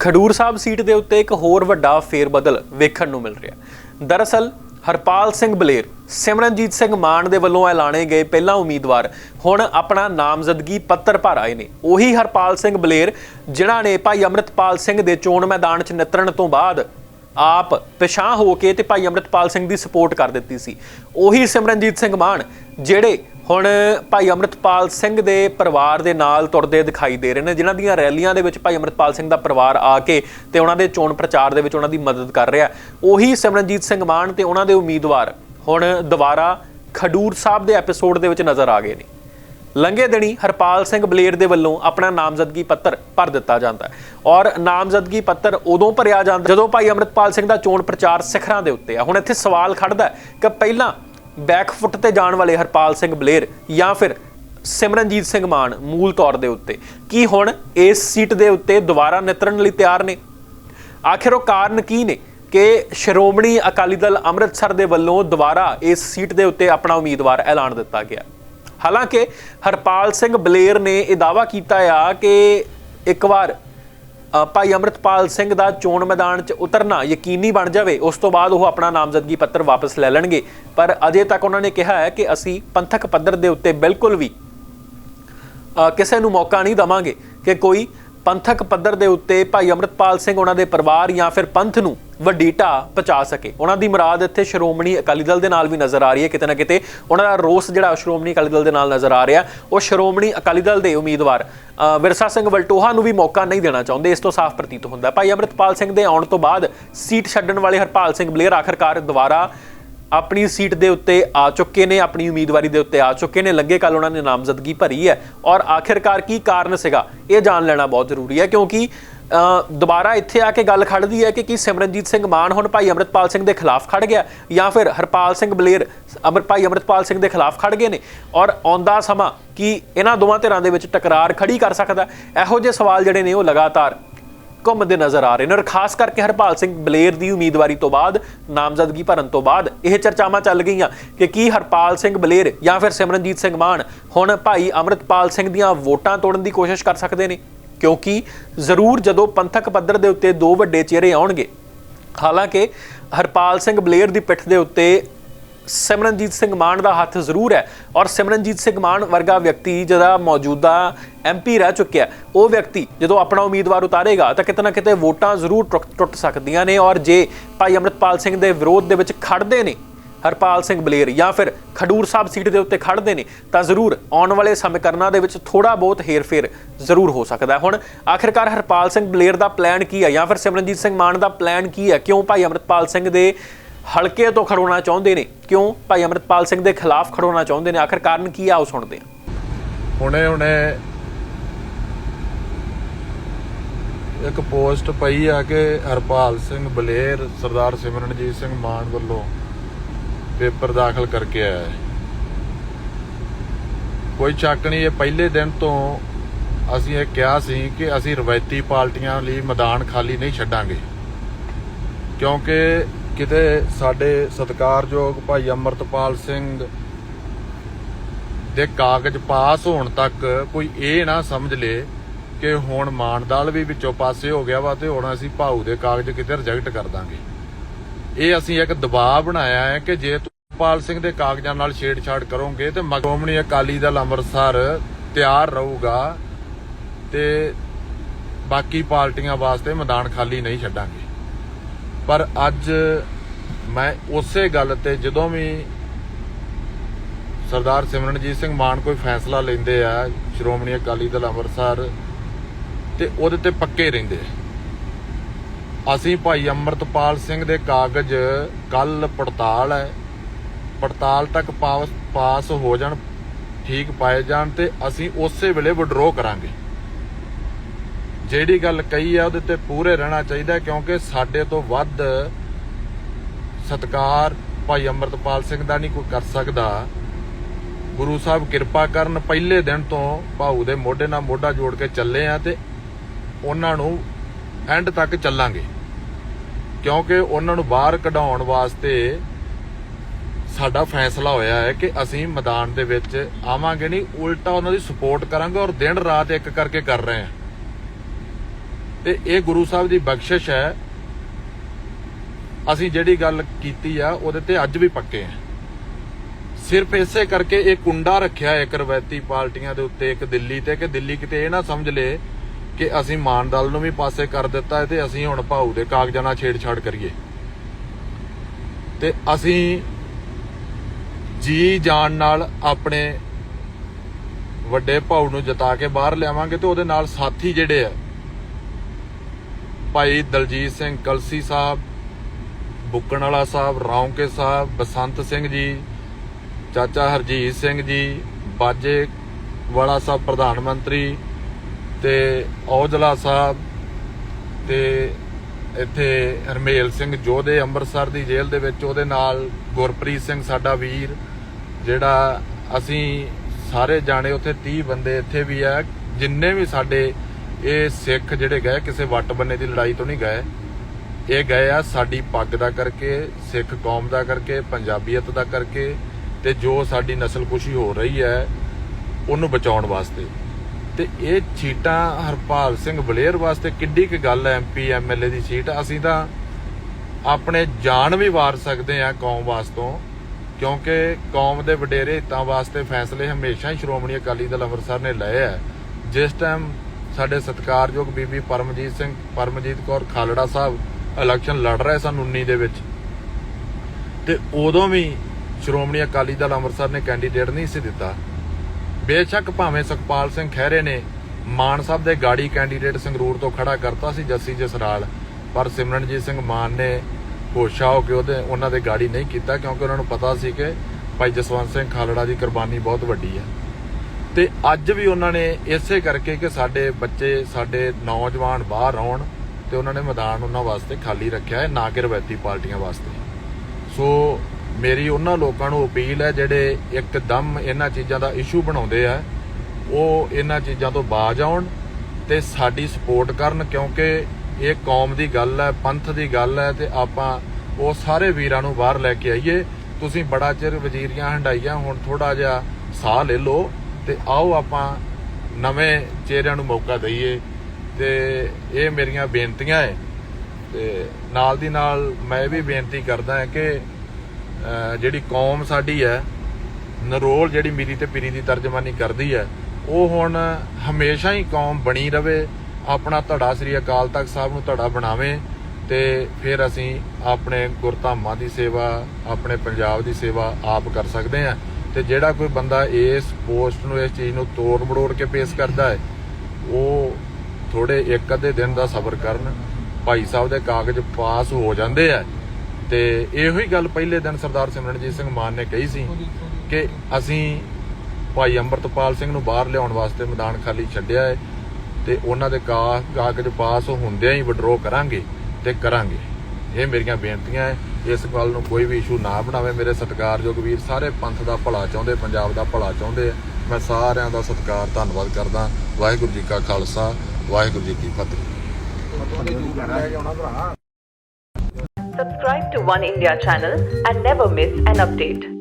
ਖਡੂਰ ਸਾਹਿਬ seat ਦੇ ਉੱਤੇ ਇੱਕ ਹੋਰ ਵੱਡਾ ਫੇਰਬਦਲ ਵੇਖਣ ਨੂੰ ਮਿਲ ਰਿਹਾ। ਦਰਅਸਲ, ਹਰਪਾਲ ਸਿੰਘ ਬਲੇਰ, ਸਿਮਰਨਜੀਤ ਸਿੰਘ ਮਾਨ ਦੇ ਵੱਲੋਂ ਐਲਾਨੇ ਗਏ ਪਹਿਲਾ ਉਮੀਦਵਾਰ, ਹੁਣ ਆਪਣਾ ਨਾਮਜ਼ਦਗੀ ਪੱਤਰ ਭਰ ਆਏ ਨੇ। ਉਹੀ ਹਰਪਾਲ ਸਿੰਘ ਬਲੇਰ, ਜਿਨ੍ਹਾਂ ਨੇ ਭਾਈ ਅੰਮ੍ਰਿਤਪਾਲ ਸਿੰਘ ਦੇ ਚੋਣ ਮੈਦਾਨ 'ਚ ਨਿਤਰਨ ਤੋਂ ਬਾਅਦ ਆਪ ਪਿਛਾਂ ਹੋ ਕੇ ਤੇ ਭਾਈ ਅੰਮ੍ਰਿਤਪਾਲ ਸਿੰਘ ਦੀ ਸਪੋਰਟ ਕਰ ਦਿੱਤੀ ਸੀ। ਉਹੀ ਸਿਮਰਨਜੀਤ ਸਿੰਘ ਮਾਨ, ਜਿਹੜੇ ਹੁਣ ਭਾਈ ਅੰਮ੍ਰਿਤਪਾਲ ਸਿੰਘ ਦੇ ਪਰਿਵਾਰ ਦੇ ਨਾਲ ਤੁਰਦੇ ਦਿਖਾਈ ਦੇ ਰਹੇ ਨੇ, ਜਿਨ੍ਹਾਂ ਦੀਆਂ ਰੈਲੀਆਂ ਦੇ ਵਿੱਚ ਭਾਈ ਅੰਮ੍ਰਿਤਪਾਲ ਸਿੰਘ ਦਾ ਪਰਿਵਾਰ ਆ ਕੇ ਤੇ ਉਹਨਾਂ ਦੇ ਚੋਣ ਪ੍ਰਚਾਰ ਦੇ ਵਿੱਚ ਉਹਨਾਂ ਦੀ ਮਦਦ ਕਰ ਰਿਹਾ ਉਹੀ ਸਿਮਰਨਜੀਤ ਸਿੰਘ ਮਾਨ ਤੇ ਉਹਨਾਂ ਦੇ ਉਮੀਦਵਾਰ ਹੁਣ ਦੁਬਾਰਾ ਖਡੂਰ ਸਾਹਿਬ ਦੇ ਐਪੀਸੋਡ ਦੇ ਵਿੱਚ ਨਜ਼ਰ ਆ ਗਏ ਨੇ। ਲੰਘੇ ਦਿਨੀ ਹਰਪਾਲ ਸਿੰਘ ਬਲੇਰ ਦੇ ਵੱਲੋਂ ਆਪਣਾ ਨਾਮਜ਼ਦਗੀ ਪੱਤਰ ਭਰ ਦਿੱਤਾ ਜਾਂਦਾ ਹੈ ਔਰ ਨਾਮਜ਼ਦਗੀ ਪੱਤਰ ਉਦੋਂ ਭਰਿਆ ਜਾਂਦਾ ਜਦੋਂ ਭਾਈ ਅੰਮ੍ਰਿਤਪਾਲ ਸਿੰਘ ਦਾ ਚੋਣ ਪ੍ਰਚਾਰ ਸਿਖਰਾਂ ਦੇ ਉੱਤੇ ਆ। ਹੁਣ ਇੱਥੇ ਸਵਾਲ ਖੜਦਾ ਕਿ ਪਹਿਲਾਂ ਬੈਕਫੁੱਟ ਤੇ ਜਾਣ ਵਾਲੇ ਹਰਪਾਲ ਸਿੰਘ ਬਲੇਰ ਜਾਂ ਫਿਰ ਸਿਮਰਨਜੀਤ ਸਿੰਘ ਮਾਨ ਮੂਲ ਤੌਰ ਦੇ ਉੱਤੇ। ਕੀ ਹੁਣ ਇਸ ਸੀਟ ਦੇ ਉੱਤੇ ਦੁਬਾਰਾ ਨਿਤਰਨ ਲਈ ਤਿਆਰ ਨੇ? ਆਖਿਰ ਉਹ ਕਾਰਨ ਕੀ ਨੇ ਕਿ ਸ਼੍ਰੋਮਣੀ ਅਕਾਲੀ ਦਲ ਅੰਮ੍ਰਿਤਸਰ ਦੇ ਵੱਲੋਂ ਦੁਬਾਰਾ ਇਸ ਸੀਟ ਦੇ ਉੱਤੇ ਆਪਣਾ ਉਮੀਦਵਾਰ ਐਲਾਨ ਦਿੱਤਾ ਗਿਆ? ਹਾਲਾਂਕਿ ਹਰਪਾਲ ਸਿੰਘ ਬਲੇਰ ਨੇ ਇਹ ਦਾਵਾ ਕੀਤਾ ਆ ਕਿ ਇੱਕ ਵਾਰ ਭਾਈ ਅੰਮ੍ਰਿਤਪਾਲ ਸਿੰਘ ਦਾ ਚੋਣ ਮੈਦਾਨ 'ਚ ਉਤਰਨਾ ਯਕੀਨੀ ਬਣ ਜਾਵੇ, ਉਸ ਤੋਂ ਬਾਅਦ ਉਹ ਆਪਣਾ ਨਾਮਜ਼ਦਗੀ ਪੱਤਰ ਵਾਪਸ ਲੈ ਲੈਣਗੇ। ਪਰ ਅਜੇ ਤੱਕ ਉਹਨਾਂ ਨੇ ਕਿਹਾ ਹੈ ਕਿ ਅਸੀਂ ਪੰਥਕ ਪੱਧਰ ਦੇ ਉੱਤੇ ਬਿਲਕੁਲ ਵੀ ਕਿਸੇ ਨੂੰ ਮੌਕਾ ਨਹੀਂ ਦਵਾਂਗੇ ਕਿ ਕੋਈ ਪੰਥਕ ਪੱਧਰ ਦੇ ਉੱਤੇ ਭਾਈ ਅੰਮ੍ਰਿਤਪਾਲ ਸਿੰਘ ਉਹਨਾਂ ਦੇ ਪਰਿਵਾਰ ਜਾਂ ਫਿਰ ਪੰਥ ਨੂੰ ਵੱਡੀ ਢਾਹ ਪਹੁੰਚਾ ਸਕੇ। ਉਹਨਾਂ ਦੀ ਮੁਰਾਦ ਇੱਥੇ ਸ਼੍ਰੋਮਣੀ ਅਕਾਲੀ ਦਲ ਦੇ ਨਾਲ ਵੀ ਨਜ਼ਰ ਆ ਰਹੀ ਹੈ। ਕਿਤੇ ਨਾ ਕਿਤੇ ਉਹਨਾਂ ਦਾ ਰੋਸ ਜਿਹੜਾ ਸ਼੍ਰੋਮਣੀ ਅਕਾਲੀ ਦਲ ਦੇ ਨਾਲ ਨਜ਼ਰ ਆ ਰਿਹਾ, ਉਹ ਸ਼੍ਰੋਮਣੀ ਅਕਾਲੀ ਦਲ ਦੇ ਉਮੀਦਵਾਰ ਵਿਰਸਾ ਸਿੰਘ ਵਲਟੋਹਾ ਨੂੰ ਵੀ ਮੌਕਾ ਨਹੀਂ ਦੇਣਾ ਚਾਹੁੰਦੇ। ਇਸ ਤੋਂ ਸਾਫ਼ ਪ੍ਰਤੀਤ ਹੁੰਦਾ, ਭਾਈ ਅੰਮ੍ਰਿਤਪਾਲ ਸਿੰਘ ਦੇ ਆਉਣ ਤੋਂ ਬਾਅਦ ਸੀਟ ਛੱਡਣ ਵਾਲੇ ਹਰਪਾਲ ਸਿੰਘ ਬਲੇਰ ਆਖਰਕਾਰ ਦੁਬਾਰਾ ਆਪਣੀ ਸੀਟ ਦੇ ਉੱਤੇ ਆ ਚੁੱਕੇ ਨੇ, ਆਪਣੀ ਉਮੀਦਵਾਰੀ ਦੇ ਉੱਤੇ ਆ ਚੁੱਕੇ ਨੇ, ਲੱਗੇ ਕੱਲ ਉਹਨਾਂ ਨੇ ਨਾਮਜ਼ਦਗੀ ਭਰੀ ਹੈ। ਔਰ ਆਖਿਰਕਾਰ ਕੀ ਕਾਰਨ ਸੀਗਾ? ਇਹ ਜਾਣ ਲੈਣਾ ਬਹੁਤ ਜ਼ਰੂਰੀ ਹੈ, ਕਿਉਂਕਿ ਦੁਬਾਰਾ ਇੱਥੇ ਆ ਕੇ ਗੱਲ ਖੜਦੀ ਹੈ ਕਿ ਕੀ ਸਿਮਰਨਜੀਤ ਸਿੰਘ ਮਾਨ ਹੁਣ ਭਾਈ ਅੰਮ੍ਰਿਤਪਾਲ ਸਿੰਘ ਦੇ ਖਿਲਾਫ ਖੜ ਗਿਆ ਜਾਂ ਫਿਰ ਹਰਪਾਲ ਸਿੰਘ ਬਲੇਰ, ਅਮਰ, ਭਾਈ ਅੰਮ੍ਰਿਤਪਾਲ ਸਿੰਘ ਦੇ ਖਿਲਾਫ ਖੜ ਗਏ ਨੇ। ਔਰ ਆਉਂਦਾ ਸਮਾਂ ਕੀ ਇਹਨਾਂ ਦੋਵਾਂ ਧਿਰਾਂ ਦੇ ਵਿੱਚ ਟਕਰਾਰ ਖੜੀ ਕਰ ਸਕਦਾ ਇਹੋ ਜਿਹੇ ਸਵਾਲ ਜਿਹੜੇ ਨੇ ਉਹ ਲਗਾਤਾਰ ਘੁੰਮਦੇ ਨਜ਼ਰ ਆ ਰਹੇ ਨੇ ਔਰ ਖਾਸ ਕਰਕੇ ਹਰਪਾਲ ਸਿੰਘ ਬਲੇਰ ਦੀ ਉਮੀਦਵਾਰੀ ਤੋਂ ਬਾਅਦ, ਨਾਮਜ਼ਦਗੀ ਭਰਨ ਤੋਂ ਬਾਅਦ ਇਹ ਚਰਚਾਵਾਂ ਚੱਲ ਗਈਆਂ ਕਿ ਕੀ ਹਰਪਾਲ ਸਿੰਘ ਬਲੇਰ ਜਾਂ ਫਿਰ ਸਿਮਰਨਜੀਤ ਸਿੰਘ ਮਾਨ ਹੁਣ ਭਾਈ ਅੰਮ੍ਰਿਤਪਾਲ ਸਿੰਘ ਦੀਆਂ ਵੋਟਾਂ ਤੋੜਨ ਦੀ ਕੋਸ਼ਿਸ਼ ਕਰ ਸਕਦੇ ਨੇ? ਕਿਉਂਕਿ ਜ਼ਰੂਰ ਜਦੋਂ ਪੰਥਕ ਪੱਧਰ ਦੇ ਉੱਤੇ ਦੋ ਵੱਡੇ ਚਿਹਰੇ ਆਉਣਗੇ, ਹਾਲਾਂਕਿ ਹਰਪਾਲ ਸਿੰਘ ਬਲੇਰ ਦੀ ਪਿੱਠ ਦੇ ਉੱਤੇ ਸਿਮਰਨਜੀਤ ਸਿੰਘ ਮਾਨ ਦਾ ਹੱਥ ਜ਼ਰੂਰ ਹੈ ਔਰ ਸਿਮਰਨਜੀਤ ਸਿੰਘ ਮਾਨ ਵਰਗਾ ਵਿਅਕਤੀ ਜਿਹੜਾ ਮੌਜੂਦਾ ਐਮਪੀ ਰਹਿ ਚੁੱਕਿਆ ਉਹ ਵਿਅਕਤੀ ਜਦੋਂ ਆਪਣਾ ਉਮੀਦਵਾਰ ਉਤਾਰੇਗਾ ਤਾਂ ਕਿਤੇ ਨਾ ਕਿਤੇ ਵੋਟਾਂ ਜ਼ਰੂਰ ਟੁੱਟ- ਟੁੱਟ ਸਕਦੀਆਂ ਨੇ ਔਰ ਜੇ ਭਾਈ ਅੰਮ੍ਰਿਤਪਾਲ ਸਿੰਘ ਦੇ ਵਿਰੋਧ ਦੇ ਵਿੱਚ ਖੜਦੇ ਨੇ, ਹਰਪਾਲ ਸਿੰਘ ਬਲੇਰ ਜਾਂ ਫਿਰ ਖਡੂਰ ਸਾਹਿਬ ਸੀਟ ਦੇ ਉੱਤੇ ਖੜਦੇ ਨੇ, ਤਾਂ ਜ਼ਰੂਰ ਆਉਣ ਵਾਲੇ ਸਮੀਕਰਨਾਂ ਦੇ ਵਿੱਚ ਥੋੜਾ ਬਹੁਤ ਹੇਰ-ਫੇਰ ਜ਼ਰੂਰ ਹੋ ਸਕਦਾ ਹੈ। ਹੁਣ ਆਖਿਰਕਾਰ ਹਰਪਾਲ ਸਿੰਘ ਬਲੇਰ ਦਾ ਪਲਾਨ ਕੀ ਹੈ ਜਾਂ ਫਿਰ ਸਿਮਰਨਜੀਤ ਸਿੰਘ ਮਾਨ ਦਾ ਪਲਾਨ ਕੀ ਹੈ? ਕਿਉਂ ਭਾਈ ਅੰਮ੍ਰਿਤਪਾਲ ਸਿੰਘ ਦੇ ਹਲਕੇ ਤੋਂ ਖੜੋਣਾ ਚਾਹੁੰਦੇ ਨੇ? ਕਿਉਂ? ਭਾਈ ਅੰਮ੍ਰਿਤਪਾਲ ਸਿੰਘ ਦੇ ਖਿਲਾਫ ਖੜੋਣਾ ਚਾਹੁੰਦੇ ਨੇ? ਆਖਿਰ ਕਾਰਨ ਕੀ ਆ ਉਹ ਸੁਣਦੇ ਹਾਂ ਹੁਣੇ ਹੁਣੇ ਇੱਕ ਪੋਸਟ ਪਈ ਆ ਕਿ ਹਰਪਾਲ ਸਿੰਘ ਬਲੇਰ, ਸਰਦਾਰ ਸਿਮਰਨਜੀਤ ਸਿੰਘ ਮਾਨ ਵੱਲੋਂ ਪੇਪਰ ਦਾਖਲ ਕਰਕੇ ਆਇਆ ਹੈ। ਕੋਈ ਚੱਕ ਨਹੀਂ, ਇਹ ਪਹਿਲੇ ਦਿਨ ਤੋਂ ਅਸੀਂ ਇਹ ਕਿਹਾ ਸੀ ਕਿ ਅਸੀਂ ਰਵਾਇਤੀ ਪਾਰਟੀਆਂ ਲਈ ਮੈਦਾਨ ਖਾਲੀ ਨਹੀਂ ਛੱਡਾਂਗੇ। ਕਿਉਂਕਿ ਕਿਤੇ ਸਾਡੇ ਸਤਿਕਾਰਯੋਗ ਭਾਈ ਅਮਰਤਪਾਲ ਸਿੰਘ ਦੇ ਕਾਗਜ਼ ਪਾਸ ਹੋਣ ਤੱਕ ਕੋਈ ਇਹ ਨਾ ਸਮਝ ਲੇ ਕਿ ਹੁਣ ਮਾਨਦਾਲ ਵੀ ਵਿੱਚੋਂ ਪਾਸੇ ਹੋ ਗਿਆ ਵਾ ਤੇ ਹੁਣ ਅਸੀਂ ਭਾਊ ਦੇ ਕਾਗਜ਼ ਕਿਤੇ ਰਿਜੈਕਟ ਕਰ ਦਾਂਗੇ। ਇਹ ਅਸੀਂ ਇੱਕ ਦਬਾਅ ਬਣਾਇਆ ਹੈ ਕਿ ਜੇ ਤੁਸੀਂ ਪਾਲ ਸਿੰਘ ਦੇ ਕਾਗਜ਼ਾਂ ਨਾਲ ਛੇੜਛਾੜ ਕਰੋਗੇ ਤੇ ਮਗਰੋਮਣੀ ਅਕਾਲੀ ਦਲ ਅੰਮ੍ਰਿਤਸਰ ਤਿਆਰ ਰਹੂਗਾ ਤੇ ਬਾਕੀ ਪਾਰਟੀਆਂ ਵਾਸਤੇ ਮੈਦਾਨ ਖਾਲੀ ਨਹੀਂ ਛੱਡਾਂਗੇ। ਪਰ ਅੱਜ ਮੈਂ ਉਸੇ ਗੱਲ ਤੇ ਜਦੋਂ ਵੀ ਸਰਦਾਰ ਸਿਮਰਨਜੀਤ ਸਿੰਘ ਮਾਨ ਕੋਈ ਫੈਸਲਾ ਲੈਂਦੇ ਆ, ਸ਼੍ਰੋਮਣੀ ਅਕਾਲੀ ਦਲ ਅੰਮ੍ਰਿਤਸਰ, ਤੇ ਉਹਦੇ ਤੇ ਪੱਕੇ ਰਹਿੰਦੇ ਆ। ਅਸੀਂ ਭਾਈ ਅੰਮ੍ਰਿਤਪਾਲ ਸਿੰਘ ਦੇ ਕਾਗਜ਼ ਕੱਲ ਪੜਤਾਲ ਹੈ। ਪੜਤਾਲ ਤੱਕ ਪਾਸ ਪਾਸ ਹੋ ਜਾਣ, ਠੀਕ ਪਾਏ ਜਾਣ ਤੇ ਅਸੀਂ ਉਸੇ ਵੇਲੇ ਵਿਡਰੋ ਕਰਾਂਗੇ। ਜਿਹੜੀ ਗੱਲ ਕਹੀ ਆ, ਉਹਦੇ ਤੇ ਪੂਰੇ ਰਹਿਣਾ ਚਾਹੀਦਾ ਕਿਉਂਕਿ ਸਾਡੇ ਤੋਂ ਵੱਧ ਸਤਕਾਰ ਭਾਈ ਅੰਮ੍ਰਿਤਪਾਲ ਸਿੰਘ ਦਾ ਨਹੀਂ ਕੋਈ ਕਰ ਸਕਦਾ। ਗੁਰੂ ਸਾਹਿਬ ਕਿਰਪਾ ਕਰਨ, ਪਹਿਲੇ ਦਿਨ ਤੋਂ ਭਾਊ ਦੇ ਮੋਢੇ ਨਾਲ ਮੋਢਾ ਜੋੜ ਕੇ ਚੱਲੇ ਆ ਤੇ ਉਹਨਾਂ ਨੂੰ ਐਂਡ ਤੱਕ ਚੱਲਾਂਗੇ। ਕਿਉਂਕਿ ਉਹਨਾਂ ਨੂੰ ਬਾਹਰ ਕਢਾਉਣ ਵਾਸਤੇ ਸਾਡਾ ਫੈਸਲਾ ਹੋਇਆ ਹੈ ਕਿ ਅਸੀਂ ਮੈਦਾਨ ਦੇ ਵਿੱਚ ਆਵਾਂਗੇ ਨਹੀਂ, ਉਲਟਾ ਉਹਨਾਂ ਦੀ ਸਪੋਰਟ ਕਰਾਂਗੇ ਔਰ ਦਿਨ ਰਾਤ ਇੱਕ ਕਰਕੇ ਕਰ ਰਹੇ ਹਾਂ। ਤੇ ਇਹ ਗੁਰੂ ਸਾਹਿਬ ਦੀ ਬਖਸ਼ਿਸ਼ ਹੈ। ਅਸੀਂ ਜਿਹੜੀ ਗੱਲ ਕੀਤੀ ਆ, ਉਹਦੇ ਤੇ ਅੱਜ ਵੀ ਪੱਕੇ ਆ। ਸਿਰਫ ਇਸੇ ਕਰਕੇ ਇਹ ਕੁੰਡਾ ਰੱਖਿਆ ਇੱਕ ਰਵਾਇਤੀ ਪਾਰਟੀਆਂ ਦੇ ਉੱਤੇ, ਇੱਕ ਦਿੱਲੀ ਤੇ, ਕਿ ਦਿੱਲੀ ਕਿਤੇ ਇਹ ਨਾ ਸਮਝ ਲੇ ਕਿ ਅਸੀਂ ਮਾਨ ਦਲ ਨੂੰ ਵੀ ਪਾਸੇ ਕਰ ਦਿੱਤਾ ਤੇ ਅਸੀਂ ਹੁਣ ਭਾਉ ਦੇ ਕਾਗਜ਼ਾਂ ਨਾਲ ਛੇੜਛਾੜ ਕਰੀਏ। ਤੇ ਅਸੀਂ ਜੀ ਜਾਨ ਨਾਲ ਆਪਣੇ ਵੱਡੇ ਭਾਊ ਨੂੰ ਜਿਤਾ ਕੇ ਬਾਹਰ ਲਿਆਵਾਂਗੇ ਤੇ ਉਹਦੇ ਨਾਲ ਸਾਥੀ ਜਿਹੜੇ ਆ ਭਾਈ ਦਲਜੀਤ ਸਿੰਘ ਕਲਸੀ ਸਾਹਿਬ ਬੁੱਕਣ ਵਾਲਾ ਸਾਹਿਬ, ਰੌਂਕੇ ਸਾਹਿਬ, ਬਸੰਤ ਸਿੰਘ ਜੀ, ਚਾਚਾ ਹਰਜੀਤ ਸਿੰਘ ਜੀ, ਬਾਜੇ ਵਾਲਾ ਸਾਹਿਬ, ਪ੍ਰਧਾਨ ਮੰਤਰੀ ਤੇ ਔਜਲਾ ਸਾਹਿਬ ਤੇ ਇੱਥੇ ਹਰਮੇਲ ਸਿੰਘ ਜੋਧੇ ਅੰਮ੍ਰਿਤਸਰ ਦੀ ਜੇਲ੍ਹ ਦੇ ਵਿੱਚ, ਉਹਦੇ ਨਾਲ ਗੁਰਪ੍ਰੀਤ ਸਿੰਘ ਸਾਡਾ ਵੀਰ, ਜਿਹੜਾ ਅਸੀਂ ਸਾਰੇ ਜਾਣੇ ਉੱਥੇ 30 ਬੰਦੇ ਇੱਥੇ ਵੀ ਆ, ਜਿੰਨੇ ਵੀ ਸਾਡੇ ਇਹ ਸਿੱਖ ਜਿਹੜੇ ਗਏ, ਕਿਸੇ ਵੱਟ ਬੰਨੇ ਦੀ ਲੜਾਈ ਤੋਂ ਨਹੀਂ ਗਏ। ਇਹ ਗਏ ਆ ਸਾਡੀ ਪੱਗ ਦਾ ਕਰਕੇ, ਸਿੱਖ ਕੌਮ ਦਾ ਕਰਕੇ, ਪੰਜਾਬੀਅਤ ਦਾ ਕਰਕੇ ਤੇ ਜੋ ਸਾਡੀ ਨਸਲਕੁਸ਼ੀ ਹੋ ਰਹੀ ਹੈ, ਉਹਨੂੰ ਬਚਾਉਣ ਵਾਸਤੇ। ਤੇ ਇਹ ਸੀਟਾਂ ਹਰਪਾਲ ਸਿੰਘ ਬਲੇਅਰ ਵਾਸਤੇ ਕਿੱਡੀ ਕੁ ਗੱਲ ਹੈ ਐਮਪੀ ਐਮਐਲਏ ਦੀ ਸੀਟ। ਅਸੀਂ ਤਾਂ ਆਪਣੇ ਜਾਨ ਵੀ ਵਾਰ ਸਕਦੇ ਆ ਕੌਮ ਵਾਸਤੋਂ, ਕਿਉਂਕਿ ਕੌਮ ਦੇ ਵਡੇਰੇ ਹਿੱਤਾਂ ਵਾਸਤੇ ਫੈਸਲੇ ਹਮੇਸ਼ਾ ਹੀ ਸ਼੍ਰੋਮਣੀ ਅਕਾਲੀ ਦਲ ਅੰਮ੍ਰਿਤਸਰ ਨੇ ਲਏ ਆ। ਜਿਸ ਟਾਈਮ ਸਾਡੇ ਸਤਿਕਾਰਯੋਗ ਬੀਬੀ ਪਰਮਜੀਤ ਸਿੰਘ, ਪਰਮਜੀਤ ਕੌਰ ਖਾਲੜਾ ਸਾਹਿਬ ਇਲੈਕਸ਼ਨ ਲੜ ਰਹੇ ਸਨ 19 ਦੇ ਵਿੱਚ। ਤੇ ਉਦੋਂ ਵੀ ਸ਼੍ਰੋਮਣੀ ਅਕਾਲੀ ਦਲ ਅੰਮ੍ਰਿਤਸਰ ਨੇ ਕੈਂਡੀਡੇਟ ਨਹੀਂ ਸੀ ਦਿੱਤਾ। ਬੇਸ਼ੱਕ ਭਾਵੇਂ ਸੁਖਪਾਲ ਸਿੰਘ ਖਹਿਰੇ ਨੇ ਮਾਨ ਸਾਹਿਬ ਦੇ ਗਾੜੀ ਕੈਂਡੀਡੇਟ ਸੰਗਰੂਰ ਤੋਂ ਖੜਾ ਕਰਤਾ ਸੀ ਜੱਸੀ ਜਸਰਾਲ, ਪਰ ਸਿਮਰਨਜੀਤ ਸਿੰਘ ਮਾਨ ਨੇ ਹੋਸ਼ਾ ਹੋ ਕੇ ਉਹਦੇ, ਉਹਨਾਂ ਦੇ ਗਾੜੀ ਨਹੀਂ ਕੀਤਾ ਕਿਉਂਕਿ ਉਹਨਾਂ ਨੂੰ ਪਤਾ ਸੀ ਕਿ ਭਾਈ ਜਸਵੰਤ ਸਿੰਘ ਖਾਲੜਾ ਦੀ ਕੁਰਬਾਨੀ ਬਹੁਤ ਵੱਡੀ ਹੈ। ਤੇ ਅੱਜ ਵੀ ਉਹਨਾਂ ਨੇ ਇਸੇ ਕਰਕੇ ਕਿ ਸਾਡੇ ਬੱਚੇ, ਸਾਡੇ ਨੌਜਵਾਨ ਬਾਹਰ ਆਉਣ ਤੇ ਉਹਨਾਂ ਨੇ ਮੈਦਾਨ ਉਹਨਾਂ ਵਾਸਤੇ ਖਾਲੀ ਰੱਖਿਆ ਹੈ, ਨਾ ਕਿ ਰਵਾਇਤੀ ਪਾਰਟੀਆਂ ਵਾਸਤੇ। ਸੋ ਮੇਰੀ ਉਹਨਾਂ ਲੋਕਾਂ ਨੂੰ ਅਪੀਲ ਹੈ, ਜਿਹੜੇ ਇੱਕਦਮ ਇਹਨਾਂ ਚੀਜ਼ਾਂ ਦਾ ਇਸ਼ੂ ਬਣਾਉਂਦੇ ਆ, ਉਹ ਇਹਨਾਂ ਚੀਜ਼ਾਂ ਤੋਂ ਬਾਜ ਆਉਣ ਤੇ ਸਾਡੀ ਸਪੋਰਟ ਕਰਨ, ਕਿਉਂਕਿ ਇਹ ਕੌਮ ਦੀ ਗੱਲ ਹੈ, ਪੰਥ ਦੀ ਗੱਲ ਹੈ ਤੇ ਆਪਾਂ ਉਹ ਸਾਰੇ ਵੀਰਾਂ ਨੂੰ ਬਾਹਰ ਲੈ ਕੇ ਆਈਏ। ਤੁਸੀਂ ਬੜਾ ਚਿਰ ਵਜ਼ੀਰੀਆਂ ਹੰਡਾਈਆਂ ਹੁਣ ਥੋੜਾ ਜਿਹਾ ਸਾਹ ਲੈ ਲਓ। ਤੇ ਆਓ ਆਪਾਂ ਨਵੇਂ ਚਿਹਰਿਆਂ ਨੂੰ ਮੌਕਾ ਦਈਏ ਤੇ ਇਹ ਮੇਰੀਆਂ ਬੇਨਤੀਆਂ ਹੈ ਤੇ ਨਾਲ ਦੀ ਨਾਲ ਮੈਂ ਇਹ ਵੀ ਬੇਨਤੀ ਕਰਦਾ ਹਾਂ ਕਿ ਜਿਹੜੀ ਕੌਮ ਸਾਡੀ ਹੈ ਨਰੋਲ ਜਿਹੜੀ ਮੀਰੀ ਤੇ ਪੀਰੀ ਦੀ ਤਰਜਮਾਨੀ ਕਰਦੀ ਹੈ ਉਹ ਹੁਣ ਹਮੇਸ਼ਾ ਹੀ ਕੌਮ ਬਣੀ ਰਵੇ, ਆਪਣਾ ਧੜਾ ਸ੍ਰੀ ਅਕਾਲ ਤਖਤ ਸਾਹਿਬ ਨੂੰ ਧੜਾ ਬਣਾਵੇ ਤੇ ਫਿਰ ਅਸੀਂ ਆਪਣੇ ਗੁਰਧਾਮਾਂ ਦੀ ਸੇਵਾ, ਆਪਣੇ ਪੰਜਾਬ ਦੀ ਸੇਵਾ ਆਪ ਕਰ ਸਕਦੇ ਹਾਂ ਤੇ ਜਿਹੜਾ ਕੋਈ ਬੰਦਾ ਇਸ ਪੋਸਟ ਨੂੰ, ਇਸ ਚੀਜ਼ ਨੂੰ ਤੋੜ ਮੜੋੜ ਕੇ ਪੇਸ਼ ਕਰਦਾ ਹੈ, ਉਹ ਥੋੜੇ ਇੱਕ ਅੱਧੇ ਦਿਨ ਦਾ ਸਬਰ ਕਰਨ, ਭਾਈ ਸਾਹਿਬ ਦੇ ਕਾਗਜ਼ ਪਾਸ ਹੋ ਜਾਂਦੇ ਆ। ਤੇ ਇਹੋ ਹੀ ਗੱਲ ਪਹਿਲੇ ਦਿਨ ਸਰਦਾਰ ਸਿਮਰਨਜੀਤ ਸਿੰਘ ਮਾਨ ਨੇ ਕਹੀ ਸੀ ਕਿ ਅਸੀਂ ਭਾਈ ਅੰਮ੍ਰਿਤਪਾਲ ਸਿੰਘ ਨੂੰ ਬਾਹਰ ਲਿਆਉਣ ਵਾਸਤੇ ਮੈਦਾਨ ਖਾਲੀ ਛੱਡਿਆ ਹੈ ਤੇ ਉਹਨਾਂ ਦੇ ਕਾ- ਕਾਗਜ਼ ਪਾਸ ਹੁੰਦਿਆਂ ਹੀ ਵਿਡਰੋ ਕਰਾਂਗੇ ਤੇ ਕਰਾਂਗੇ। ਇਹ ਮੇਰੀਆਂ ਬੇਨਤੀਆਂ ਹੈ। ਇਸ ਗੱਲ ਨੂੰ ਕੋਈ ਵੀ ਇਸ਼ੂ ਨਾ ਬਣਾਵੇ। ਮੇਰੇ ਸਤਿਕਾਰਯੋਗ ਵੀਰ ਸਾਰੇ ਪੰਥ ਦਾ ਭਲਾ ਚਾਹੁੰਦੇ, ਪੰਜਾਬ ਦਾ ਭਲਾ ਚਾਹੁੰਦੇ ਮੈਂ ਸਾਰਿਆਂ ਦਾ ਸਤਿਕਾਰ, ਧੰਨਵਾਦ ਕਰਦਾ। ਵਾਹਿਗੁਰੂ ਜੀ ਕਾ ਖਾਲਸਾ, ਵਾਹਿਗੁਰੂ ਜੀ ਕੀ ਫਤਿਹ। Subscribe to One India channel and never miss an update.